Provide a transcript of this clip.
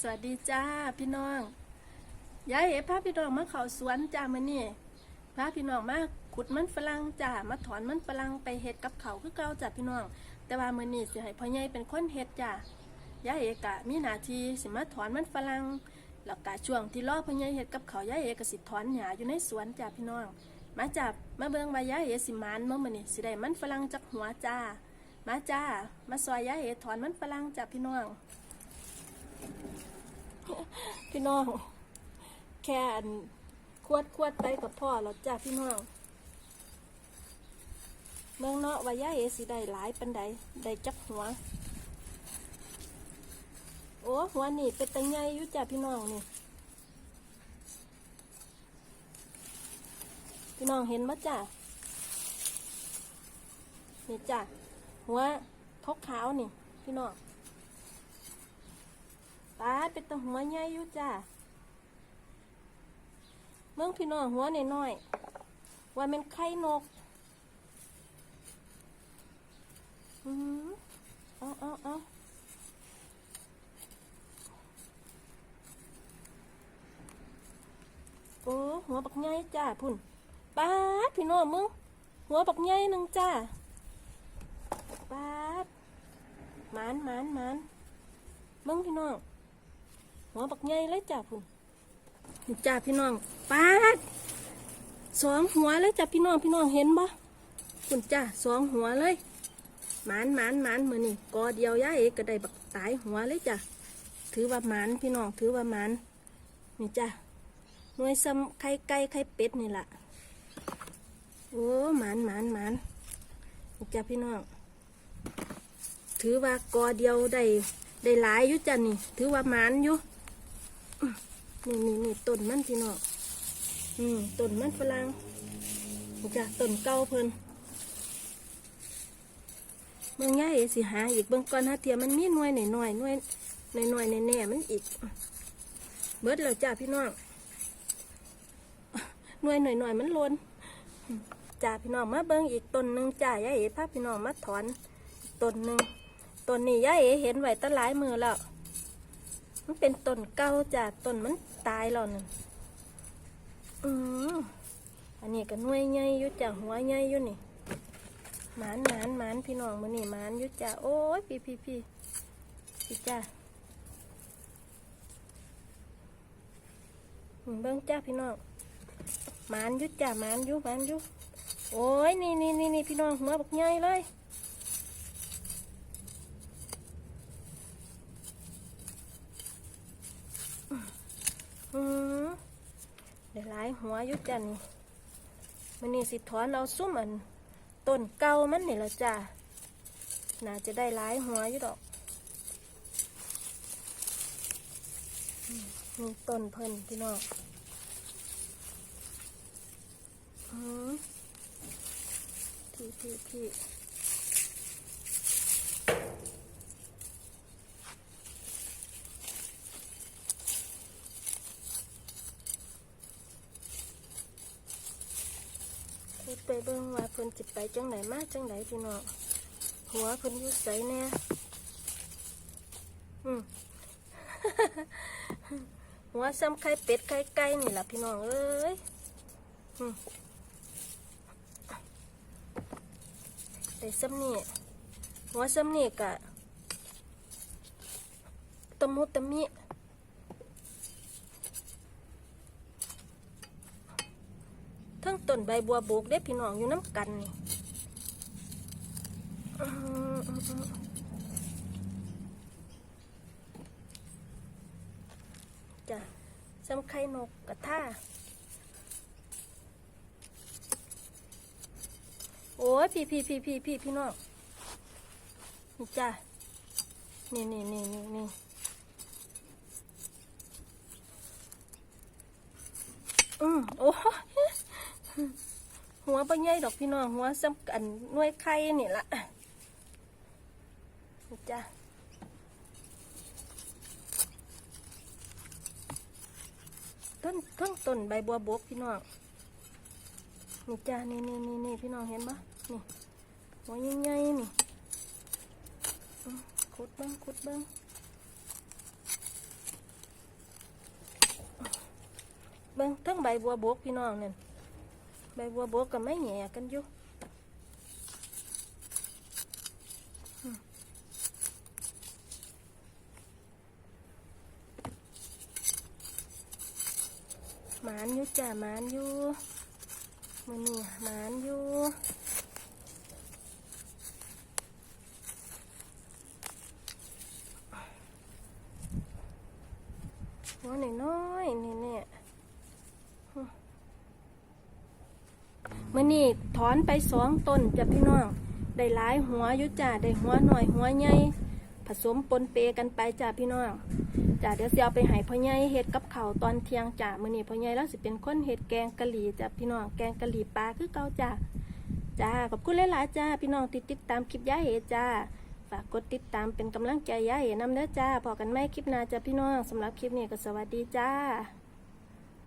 สวัสดีจ้าพี่น้องยายเอ๋พาพี่น้องมาเขาสวนจ้ามื้อนี้พาพี่น้องมาขุดมันฝรั่งจ้ามาถอนมันฝรั่งไปเฮ็ดกับเขาคือเก่าจ้าพี่น้อง แต่ว่ามื้อนี้สิให้พ่อใหญ่เป็นคนเฮ็ดจ้ายายเอ๋กะมีหน้าที่สิมาถอนมันฝรั่งแล้วกะช่วงที่รอพ่อใหญ่เฮ็ดกับเขายายเอ๋ก็สิถอนหญ้าอยู่ในสวนจ้าพี่น้อง มาจับมาเบิ่งว่ายายเอ๋สิมานบ่มื้อนี้สิได้มันฝรั่งจักหัวจ้ามาจ้ามาซอยยายเอ๋ถอนมันฝรั่งจ้าพี่น้อง พี่น้อง แค่อันควดควดไปกับพ่อแล้วจ้าพี่น้องเมืองเนาะวายาเอสิได้หลายปันใดได้จักหัว โอ้หัวนี่เป็นตังใหญ่ยู่จ้าพี่น้องนี่ พี่น้องเห็นมั้จ้านี่จ้าหัวทกขาวนี่ พี่น้อง ตาดเป็นตะหัวใหญ่อยู่จ้าเมืองพี่น้องหัวน้อยๆว่าเป็นไข่นกอืมเอาเอาเอาโอ้หัวบักใหญ่จ้าพุ่นป้าดพี่น้องมึง หัวบักใหญ่หนึ่งจ้าป้าดมานมานมานมึงพี่น้อง หัวบักใหญ่เลยจ้าพุ่นจ้าพี่น้องปาดสองหัวเลยจ้าพี่น้องพี่น้องเห็นบ่พุ่นจ้าสองหัวเลยหมานหมานหมานมือนี่กอเดียวย่าเอกก็ได้บักตายหัวเลยจ้าถือว่าหมานพี่น้องถือว่าหมานนี่จ้าหน่วยซ้ำไข่ไก่ไข่เป็ดนี่แหละโอ้หมานหมานหมานนี่จ้าพี่น้องถือว่ากอเดียวได้ได้หลายอยู่จ้ะนี่ ถือว่าหมานอยู่ นี่นี่นี่ต้นมันพี่น้องอืมต้นมันฝรั่งจ้ะต้นเก่าเพิ่นเมืองย่าเอสิหาอีกเบื้องก่อนฮะเทียมันมีหน่วยหน่อยหน่อยหน่วยหน่อยหน่อยแน่ๆมันอีก เบิดแล้วจ้าพี่น้องหน่วยหน่อยหน่อยมันหลนจ้าพี่น้องมาเบิ่งอีกต้นหนึ่งจ้าย่าเอพาพี่น้องมาถอนต้นหนึ่งต้นนี้ยายเอเห็นไว้ตั้งหลายมือแล้ว มันเป็นต้นเก่าจ้ะต้นมันตายแล้วนั่นอืมอันนี้ก็น่วยใหญ่ยู่จ้ะหัวใหญ่ยู่นี่หมานหมานหมานพี่น้องมือนี่หมานยู่จ้ะโอ้ยพี่พี่พี่พี่จ้ะเบิ้งจ้าพี่น้องหมานยู่จ้ะหมานยู่หมานยู่โอ้ยนี่นี่นี่นี่พี่น้องหัวบักใหญ่เลย อืมเดี๋ยวหลายหัวยุจันมันนี่สิถอนเอาซุ้มอันต้นเก่ามันนี่ละจ้าน่าจะได้หลายหัวอยู่ดอกมนี่ต้นเพิ่นพี่น้องอืมพี่พี่พี่ ไปเบิ่งว่าเพิ่นจิไปจังไหนมาจังไหนพี่น้องหัวเพิ่นอยู่ใสแน่อืมหัวซ้ำไข่เป็ดไข่ไก่นี่ล่ะพี่น้องเอ้ยอืมได้ซ้ำนี่หัวซ้ำนี่กะตะมุตะมิ ทั้งต้ นใบบัวโบกได้พี่น้องอยู่น้ำกันนี่จ้ะซ้ำไข่นกกระท่าโอ้ยพี่พี่พี่พี่พี่พี่น้องนี่จ้ะนี่นี่นี่นี่นี่อืมโอ้ หัวปใหญ่ดอกพี่น้องหัวซ้ำกันน่วยไข่นี่ละจ้ะต้นต้นต้นใบบัวบกพี่น้องนี่จ้ะนี่นี่นี่นี่พี่น้องเห็นปะนี่หัวใหญ่ๆนี่ยขุดบิ้งขุดบิ้งเบิ่งทั้งใบบัวบกพี่น้องนั่นใบบัวบกกับไม้แหน่ย อืมหมานอยู่จ้ะหมานอยู่มันนี่ห มานอยู่หัวน้อยๆนี่เนี่ยมื่อนี้ถอนไปสองต้นจ้ะพี่น้อง ได้หลายหัวยู่จ้าได้หัวหน่อยหัวใหญ่ผสมปนเปกันไปจ้าพี่น้องจ้าเดี๋ยวสิเอาไปให้พ่อใหญ่เฮ็ดกับเขาตอนเที่ยงจ้ามื่อนี้พ่อใหญ่แล้วสิเป็นคนเฮ็ดแกงกะหรี่จ้าพี่น้องแกงกะหรี่ปลาคือเก่าจ้าจ้าขอบคุณหลายๆจ้าพี่น้องติดติดตามคลิปย่าเอจ้าฝากกดติดตามเป็นกำลังใจย่าเอนำเด้อจ้าพอกันไหมคลิปหน้าจ้าพี่น้องสำหรับคลิปนี้ก็สวัสดีจ้า